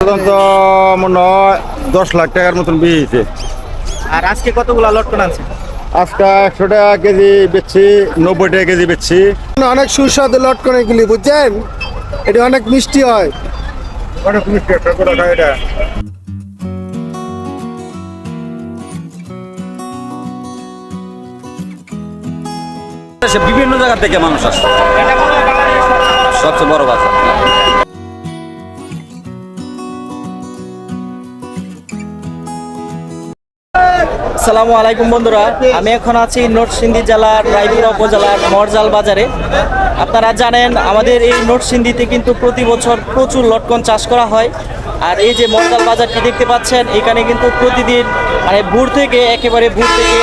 সাধারণত মনে হয় দশ লাখ টাকার মতন বিয়ে হয়েছে আর আজকে কতগুলো লটকন আছে আজকে একশো টাকা কেজি বেচছি নব্বই টাকা কেজি বেচছি। অনেক সুস্বাদু লটকন এগুলি বুঝছেন? এটা অনেক মিষ্টি হয়। অনেক মিষ্টি এটা। বিভিন্ন জায়গা থেকে মানুষ আসে। সবচেয়ে বড় বাজার। আসসালামু আলাইকুম বন্ধুরা। আমি এখন আছি নরসিংদী জেলার রায়পুরা উপজেলার মরজাল বাজারে। আপনারা জানেন, আমাদের এই নরসিংদীতে কিন্তু প্রতি বছর প্রচুর লটকন চাষ করা হয়। আর এই যে মরজাল বাজারটি দেখতে পাচ্ছেন, এখানে কিন্তু প্রতিদিন মানে ভোর থেকে, একেবারে ভোর থেকে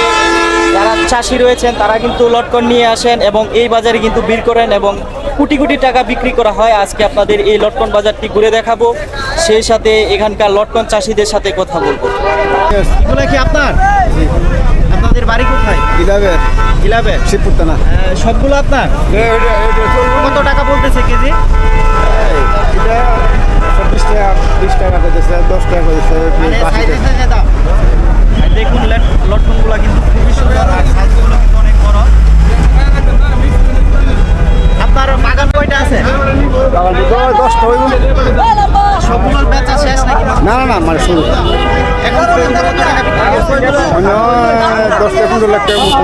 যারা চাষি রয়েছেন, তারা কিন্তু লটকন নিয়ে আসেন এবং এই বাজারে কিন্তু ভিড় করেন এবং কোটি কোটি টাকা বিক্রি করা হয়। আজকে আপনাদের এই লটকন বাজারটি ঘুরে দেখাবো। সেই সাথে এখানকার লটকন চাষিদের সাথে কথা বলব। কি আপনার? আপনাদের বাড়ি কোথায়? গিলাবে ইলাবে শিবপুর থানা। সবগুলো আপনার? কত টাকা বলতেছে কেজি? এটা চব্বিশ টাকা বিশ টাকা করেছে দশ টাকা করেছে মানে সাইজে দাম আর দেখুন লটকনগুলো কিন্তু খুবই সুন্দর আর সাইজগুলো কিন্তু অনেক বড় আপনার বাগান কয়টা আছে দশটা হইব সবগুলো বেচা শেষ নাকি না না না মানে শুরু এখন পর্যন্ত কত টাকা বিক্রি করছেন? দশ টাকা পনেরো লাখ টাকা মতো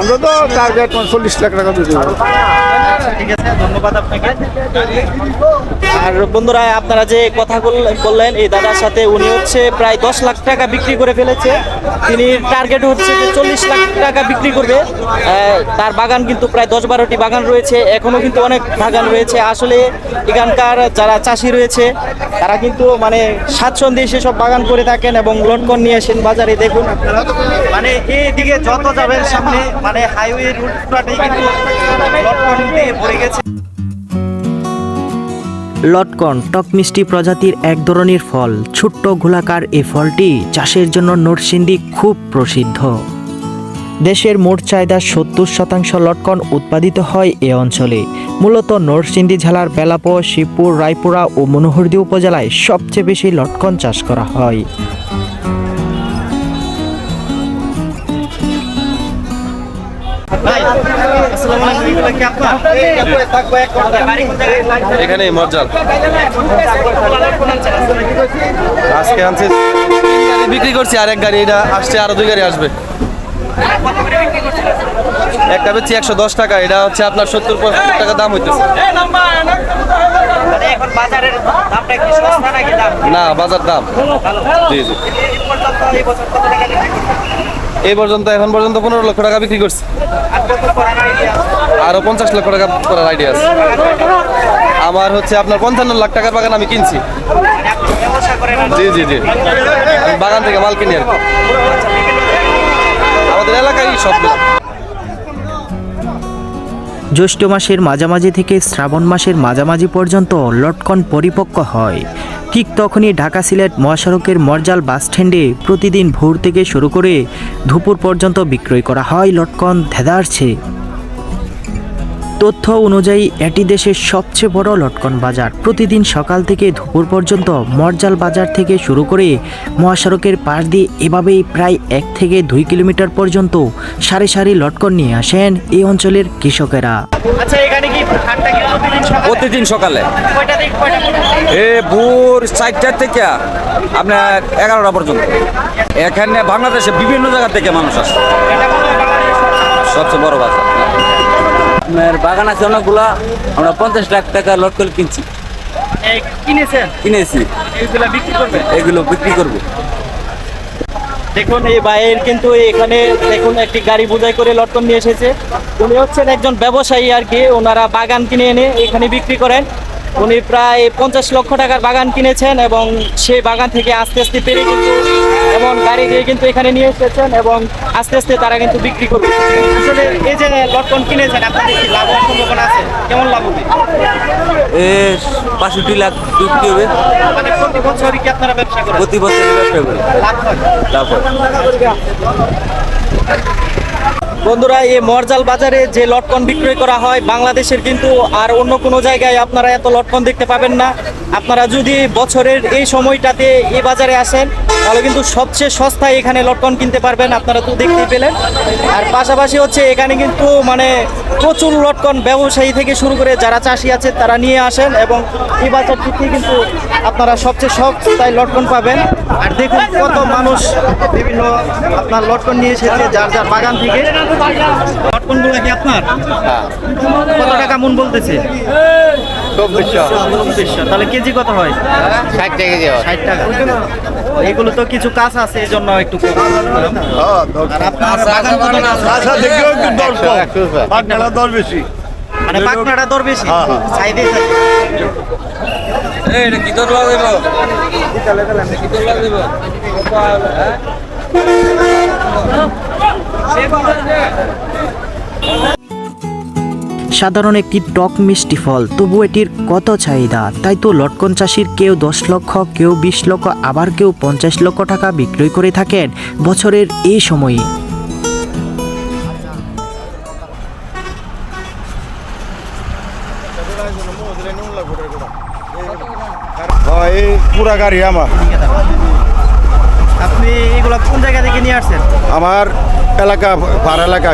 আমরা তো টার্গেট মানে চল্লিশ লাখ টাকা দিতে ঠিক আছে, ধন্যবাদ আপনাকে আর বন্ধুরা, আপনারা যে কথা বল- বললেন, এই দাদার সাথে উনি হচ্ছে প্রায় দশ লাখ টাকা বিক্রি করে ফেলেছে। তিনি টার্গেট হচ্ছে যে চল্লিশ লাখ টাকা বিক্রি করবে। তার বাগান কিন্তু প্রায় দশ বারোটি বাগান রয়েছে। এখনও কিন্তু অনেক বাগান রয়েছে। আসলে এখানকার যারা চাষি রয়েছে, তারা কিন্তু মানে স্বাচ্ছন্দ্যে সেসব বাগান করে থাকেন এবং লটকন নিয়ে আসেন বাজারে। দেখুন আপনারা মানে এইদিকে যত যাবেন সামনে মানে হাইওয়ে রুটটাতেই কিন্তু লটকন দিয়ে ভরে গেছে। লটকন, টক মিষ্টি প্রজাতির এক ধরনের ফল। ছোট্ট গোলাকার এই ফলটি চাষের জন্য নরসিংদী খুব প্রসিদ্ধ। দেশের মোট চাহিদার সত্তর শতাংশ লটকন উৎপাদিত হয় এ অঞ্চলে। মূলত নরসিংদী জেলার বেলাপো শিবপুর, রায়পুরা ও মনোহরদী উপজেলায় সবচেয়ে বেশি লটকন চাষ করা হয়। ভাই এখানে মরজাল আজকে আনছি বিক্রি করছি আর এক গাড়ি, এটা আসছে, আরও দুই গাড়ি আসবে। একটা বেচছি একশো দশ টাকা, এটা হচ্ছে আপনার সত্তর পঁচাত্তর টাকা দাম হইতেছে। না, বাজার দাম। জি জি। এই পর্যন্ত, এখন পর্যন্ত পনেরো লক্ষ টাকা বিক্রি করছে। আর পঞ্চাশ লক্ষ টাকা করার আইডিয়া আছে। আমার হচ্ছে আপনার পঞ্চান্ন লাখ টাকার বাগান আমি কিনছি। জি জি জি। বাগান থেকে মাল কিনি আর। আমাদের এলাকায় সবগুলো। জ্যৈষ্ঠ মাসের মাঝামাঝি থেকে শ্রাবণ মাসের মাঝামাঝি পর্যন্ত লটকন পরিপক্ক হয়। ঠিক তখনই ঢাকা সিলেট মহাসড়কের মর্জাল বাসস্ট্যান্ডে প্রতিদিন ভোর থেকে শুরু করে দুপুর পর্যন্ত বিক্রয় করা হয় লটকন ধেদারছে তথ্য অনুযায়ী এটি দেশের সবচেয়ে বড় লটকন বাজার। প্রতিদিন সকাল থেকে দুপুর পর্যন্ত মরজাল বাজার থেকে শুরু করে মহাসড়কের পাশ দিয়ে এভাবেই প্রায় এক থেকে দুই কিলোমিটার পর্যন্ত সারি সারি লটকন নিয়ে আসেন এই অঞ্চলের কৃষকেরা। আচ্ছা এখানে কি প্রতিদিন সকালে? প্রতিদিন সকালে। কয়টা থেকে কয়টা পর্যন্ত? এ ভোর চারটার থেকে আপনার এগারোটা পর্যন্ত। এখানে বাংলাদেশে বিভিন্ন জায়গা থেকে মানুষ আসে। সবচেয়ে বড় বাজার। আপনার বাগান আছে অনেকগুলা আমরা পঞ্চাশ লাখ টাকা লট করে কিনছি। এই কিনেছেন? কিনেছি। এইগুলা বিক্রি করবে এগুলো বিক্রি করব। দেখুন এই ভাইয়ের কিন্তু এখানে দেখুন একটি গাড়ি বোঝাই করে লটকন নিয়ে এসেছে। উনি হচ্ছেন একজন ব্যবসায়ী আর কি ওনারা বাগান কিনে এনে এখানে বিক্রি করেন। উনি প্রায় পঞ্চাশ লক্ষ টাকার বাগান কিনেছেন এবং সেই বাগান থেকে আস্তে আস্তে পেরে কিন্তু এবং গাড়ি দিয়ে কিন্তু এখানে নিয়ে এসেছেন এবং আস্তে আস্তে তারা কিন্তু বিক্রি করবে। আসলে এই যে লটকন কিনেছেন আপনাদের কি লাভ হওয়ার সম্ভাবনা আছে? কেমন লাভ হবে? বাষট্টি লাখ বিক্রি হবে। মানে প্রতি বছরই কি আপনারা ব্যবসা করেন? প্রতি বছর ব্যবসা করি। লাভ হয়। লাভ হয়। বন্ধুরা, এই মরজাল বাজারে যে লটকন বিক্রয় করা হয়, বাংলাদেশের কিন্তু আর অন্য কোনো জায়গায় আপনারা এত লটকন দেখতে পাবেন না। আপনারা যদি বছরের এই সময়টাতে এই বাজারে আসেন, তাহলে কিন্তু সবচেয়ে সস্তায় এখানে লটকন কিনতে পারবেন, আপনারা তো দেখতেই পেলেন। আর পাশাপাশি হচ্ছে এখানে কিন্তু মানে প্রচুর লটকন ব্যবসায়ী থেকে শুরু করে যারা চাষি আছে, তারা নিয়ে আসেন এবং এই বাজার থেকে কিন্তু আপনারা সবচেয়ে সস্তায় লটকন পাবেন। আর দেখুন কত মানুষ বিভিন্ন আপনার লটকন নিয়ে এসেছে যার যার বাগান থেকে। লটকনগুলো কি আপনার? কত টাকা মন বলতেছে? তাহলে কেজি কত হয়? ষাট টাকা ষাট টাকা। এগুলো তো কিছু কাজ আছে এই জন্য একটু দর কম পাটনালা দর বেশি। মানে পাকনাটা দর বেশি? হ্যাঁ, হ্যাঁ। সাইডে এটা কি তোর দেব কি তোর দেব সাধারণ একটি টক মিষ্টি ফল, তবু এটির কত চাহিদা? তাই তো লটকন চাষির কেউ দশ লক্ষ, কেউ বিশ লক্ষ, আবার কেউ পঞ্চাশ লক্ষ টাকা বিক্রয় করে থাকেন বছরের এই সময়ে। পুরা গাড়ি আমার। আপনি এগুলো কোন জায়গা থেকে নিয়ে আসছেন? আমার এলাকা পার এলাকা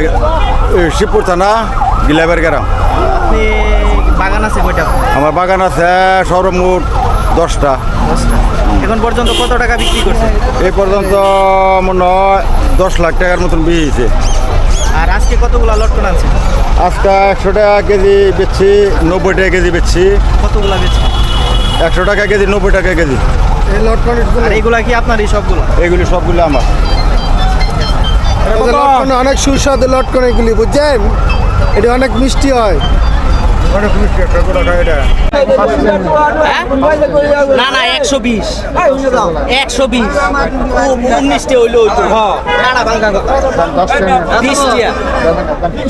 শিবপুর থানা গিলাবের গ্রাম। আপনি বাগান আছে কয়টা? আমার বাগান আছে সর্বমোট দশটা। এখন পর্যন্ত কত টাকা বিক্রি করছে? এই পর্যন্ত মনে হয় দশ লাখ টাকার মতন বিয়েছে আর আজকে কতগুলো লটকন আছে আজকে একশো টাকা কেজি বেচছি নব্বই টাকা কেজি বেচছি। কতগুলো বেছে একশো টাকা কেজি নব্বই টাকা কেজি। এই লটকন এগুলা কি আপনার এই সবগুলো? এইগুলি সবগুলো আমার। লটকন অনেক সুস্বাদু লটকন এগুলি বুঝছেন? এটা অনেক মিষ্টি হয়। না না একশো বিশ। একশো বিশ। উনিশটি হইল হইতো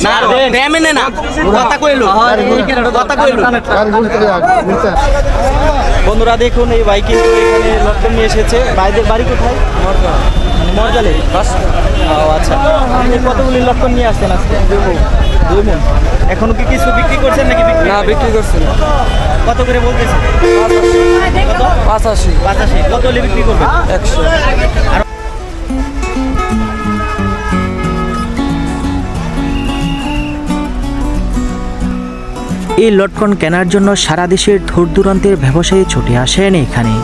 না ব্যামেনে না কথা কইলো। কথা কইলো। বন্ধুরা দেখুন এই কিন্তু এখানে লটকন নিয়ে এসেছে। ভাইদের বাড়ি কোথায়? মরজালে ও আচ্ছা। কতগুলি লটকন নিয়ে আসছেন আজকে? দুই মন। এখনও কি কিছু বিক্রি করছেন নাকি বিক্রি? না বিক্রি করছেন কত করে বলতেছেন পাঁচাশি। পাঁচাশি। কত হলে বিক্রি করবেন? একশো। এই লটকন কেনার জন্য সারা দেশের দূর দূরান্তের ব্যবসায়ী ছুটে আসেন এখানে।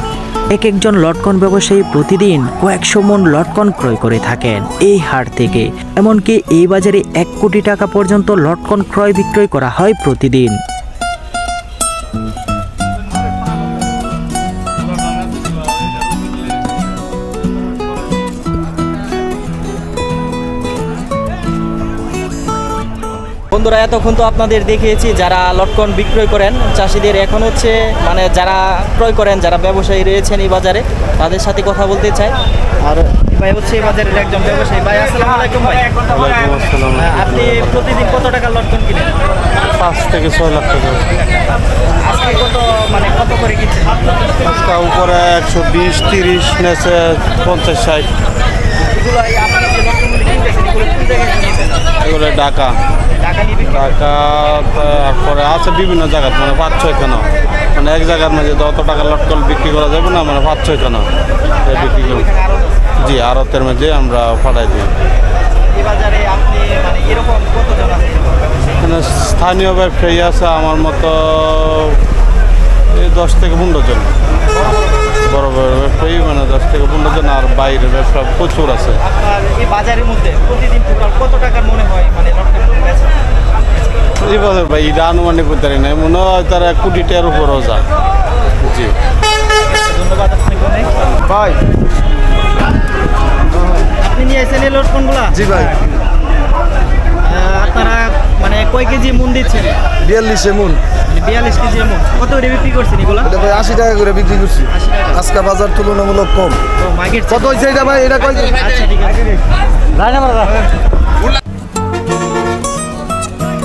এক একজন লটকন ব্যবসায়ী প্রতিদিন কয়েকশো মন লটকন ক্রয় করে থাকেন। এই হাট থেকে, এমনকি এই বাজারে এক কোটি টাকা পর্যন্ত লটকন ক্রয় বিক্রয় করা হয় প্রতিদিন। বন্ধুরা এতক্ষণ তো আপনাদের দেখিয়েছি যারা লটকন বিক্রয় করেন চাষিদের এখন হচ্ছে মানে যারা ক্রয় করেন যারা ব্যবসায়ী রয়েছেন এই বাজারে তাদের সাথে কথা বলতে চাই। আর ভাই হচ্ছে এই বাজারের একজন ব্যবসায়ী। ভাই আসসালামু আলাইকুম ভাই। হ্যাঁ, আপনি প্রতিদিন কত টাকা লটকন কিনেন? পাঁচ থেকে ছয় লাখ টাকা। আজকে কত মানে কত করে কিনছেন? আজকে উপরে একশো বিশ তিরিশ নেছে পঞ্চাশ ষাট। এগুলো ঢাকা। টাকা তারপরে আছে বিভিন্ন জায়গায় মানে পাঁচ ছয়খানা মানে এক জায়গার মাঝে যত টাকা লটকল বিক্রি করা যাবে না মানে পাঁচ ছয়খানা বিক্রি করি। জি আড়তের মাঝে আমরা পাঠাই দিই। মানে এখানে স্থানীয় ব্যবসায়ী আছে আমার মতো এই দশ থেকে পনেরো জন। বড় বড় ব্যবসায়ী মানে দশ থেকে পনেরো জন আর বাইরের ব্যবসা প্রচুর আছে। বাজারের মধ্যে প্রতিদিন কত টাকার মনে হয় মানে এই বছর ভাই এটা আনুমানিক করতে পারি না। মনে হয় তারা কোটি টাকার উপরও যায় জি। ধন্যবাদ আপনাকে অনেক। ভাই। আপনি নিয়ে এসেছেন এই লটকনগুলা জি ভাই। আপনারা মানে কয় কেজি মন দিচ্ছেন? বিয়াল্লিশ এমন বিয়াল্লিশ কেজি মন। কত করে বিক্রি করছেন এগুলা? এটা ভাই আশি টাকা করে বিক্রি করছি। 80 টাকা। আজকে বাজার তুলনামূলক কম। কত হয়েছে এটা ভাই? এটা কয় আচ্ছা ঠিক আছে।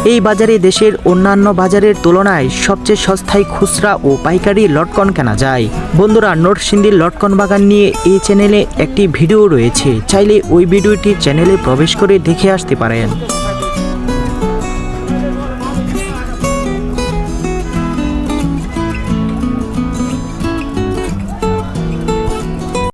এই বাজারে দেশের অন্যান্য বাজারের তুলনায় সবচেয়ে সস্তায় খুচরা ও পাইকারি লটকন কেনা যায়। বন্ধুরা, নরসিংদীর লটকন বাগান নিয়ে এই চ্যানেলে একটি ভিডিও রয়েছে। চাইলে ওই ভিডিওটি চ্যানেলে প্রবেশ করে দেখে আসতে পারেন।